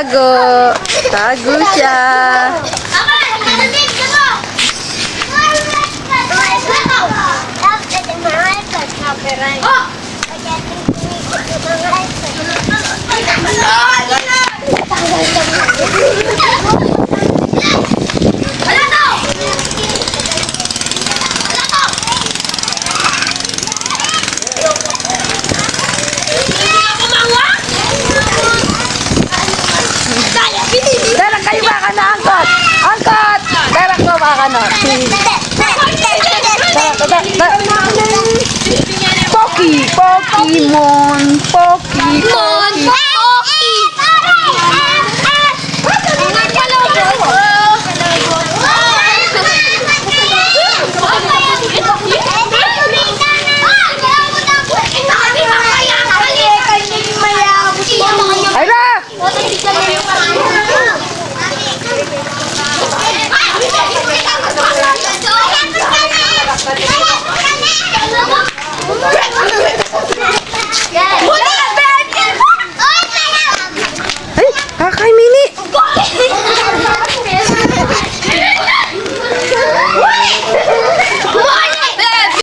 Tago. Tago siya. Dara ano, si... Pokemon! Pokemon! Pokemon! Yeah.